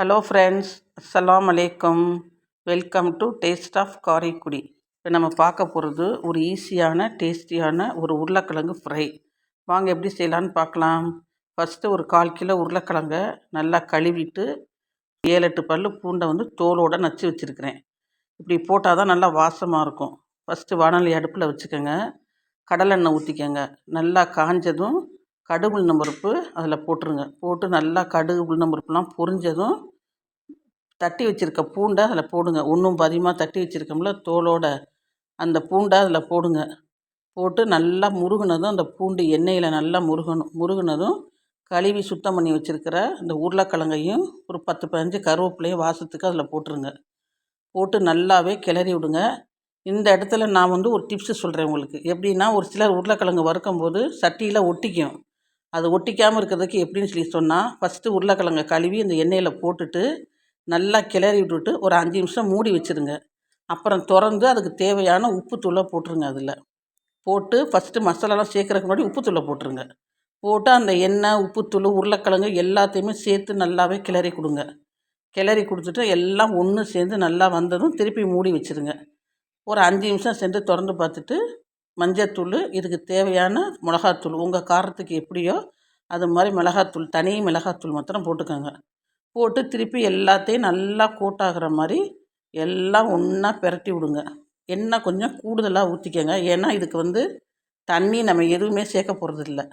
Hello friends அஸ்லாம் அலைக்கம் welcome to taste of Karaikudi இப்போ நம்ம பார்க்க போகிறது ஒரு ஈஸியான டேஸ்டியான ஒரு உருளைக்கிழங்கு ஃப்ரை வாங்க எப்படி செய்யலான்னு பார்க்கலாம். ஃபஸ்ட்டு ஒரு கால் கிலோ உருளைக்கிழங்கை நல்லா கழுவிட்டு ஏழு எட்டு பல் பூண்டை வந்து தோலோடு நச்சு வச்சுருக்கிறேன். இப்படி போட்டால் தான் நல்லா வாசமாக இருக்கும். ஃபஸ்ட்டு வானொலி அடுப்பில் வச்சுக்கோங்க. கடலெண்ணெய் ஊற்றிக்கோங்க நல்லா காஞ்சதும் கடுகு உளுந்தம்பருப்பு அதில் போட்டுருங்க. போட்டு நல்லா கடுகு உளுந்தம்பருப்புலாம் பொரிஞ்சதும் தட்டி வச்சுருக்க பூண்டை அதில் போடுங்க. ஒன்றும் பாதியமாக தட்டி வச்சுருக்கோம்ல தோலோட அந்த பூண்டை அதில் போடுங்க. போட்டு நல்லா முருகினதும் அந்த பூண்டு எண்ணெயில் நல்லா முருகணும் முருகினதும் கழுவி சுத்தம் பண்ணி வச்சுருக்கிற அந்த உருளைக்கிழங்கையும் ஒரு பத்து பதினஞ்சு கருவேப்பிலையும் வாசத்துக்கு அதில் போட்டுருங்க. போட்டு நல்லாவே கிளறி விடுங்க. இந்த இடத்துல நான் வந்து ஒரு டிப்ஸு சொல்கிறேன் உங்களுக்கு. எப்படின்னா ஒரு சிலர் உருளைக்கிழங்கு வறுக்கும் போது சட்டியில் ஒட்டிக்கும். அது ஒட்டிக்காமல் இருக்கிறதுக்கு எப்படின்னு சொல்லி சொன்னால் ஃபஸ்ட்டு உருளைக்கிழங்க கழுவி அந்த எண்ணெயில் போட்டுட்டு நல்லா கிளறி விட்டுட்டு ஒரு அஞ்சு நிமிஷம் மூடி வச்சுருங்க. அப்புறம் திறந்து அதுக்கு தேவையான உப்புத்தூளை போட்டுருங்க அதில். போட்டு ஃபஸ்ட்டு மசாலாலாம் சேர்க்குறதுக்கு முன்னாடி உப்புத்தூளை போட்டுருங்க. போட்டு அந்த எண்ணெய் உப்புத்தூள் உருளைக்கிழங்கு எல்லாத்தையுமே சேர்த்து நல்லாவே கிளறி கொடுங்க. கிளறி கொடுத்துட்டு எல்லாம் ஒன்று சேர்ந்து நல்லா வந்ததும் திருப்பி மூடி வச்சுருங்க. ஒரு அஞ்சு நிமிஷம் சென்று திறந்து பார்த்துட்டு மஞ்சத்தூள் இதுக்கு தேவையான மிளகாத்தூள் உங்கள் காரத்துக்கு எப்படியோ அது மாதிரி மிளகாத்தூள் தனி மிளகாத்தூள் மாத்திரம் போட்டுக்கோங்க. போட்டு திருப்பி எல்லாத்தையும் நல்லா கூட்டாகிற மாதிரி எல்லாம் ஒன்றா பிரட்டி விடுங்க. எண்ணெய் கொஞ்சம் கூடுதலாக ஊற்றிக்கங்க ஏன்னா இதுக்கு வந்து தண்ணி நம்ம எதுவுமே சேர்க்க போகிறது இல்லை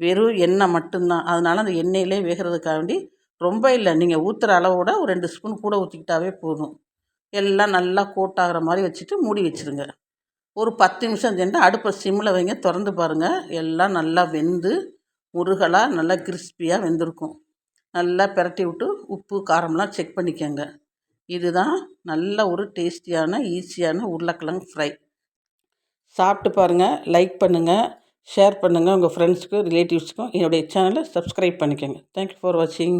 வெறும் எண்ணெய் மட்டும்தான். அதனால் அந்த எண்ணெயிலே வேகிறதுக்காண்டி ரொம்ப இல்லை. நீங்கள் ஊற்றுற அளவோட ஒரு ரெண்டு ஸ்பூன் கூட ஊற்றிக்கிட்டாவே போதும். எல்லாம் நல்லா கோட்டாகிற மாதிரி வச்சுட்டு மூடி வச்சுருங்க. ஒரு பத்து நிமிஷம் சென்று அடுப்பை சிம்மில் வைங்க. திறந்து பாருங்கள் எல்லாம் நல்லா வெந்து முருகலாக நல்லா கிறிஸ்பியாக வெந்திருக்கும். நல்லா பிரட்டி விட்டு உப்பு காரம்லாம் செக் பண்ணிக்கோங்க. இதுதான் நல்ல ஒரு டேஸ்டியான ஈஸியான உருளைக்கிழங்கு ஃப்ரை சாப்பிட்டு பாருங்கள் லைக் பண்ணுங்கள் ஷேர் பண்ணுங்கள் உங்கள் ஃப்ரெண்ட்ஸுக்கும் ரிலேட்டிவ்ஸுக்கும் என்னுடைய சேனலை சப்ஸ்கிரைப் பண்ணிக்கோங்க. தேங்க்யூ ஃபார் வாட்சிங்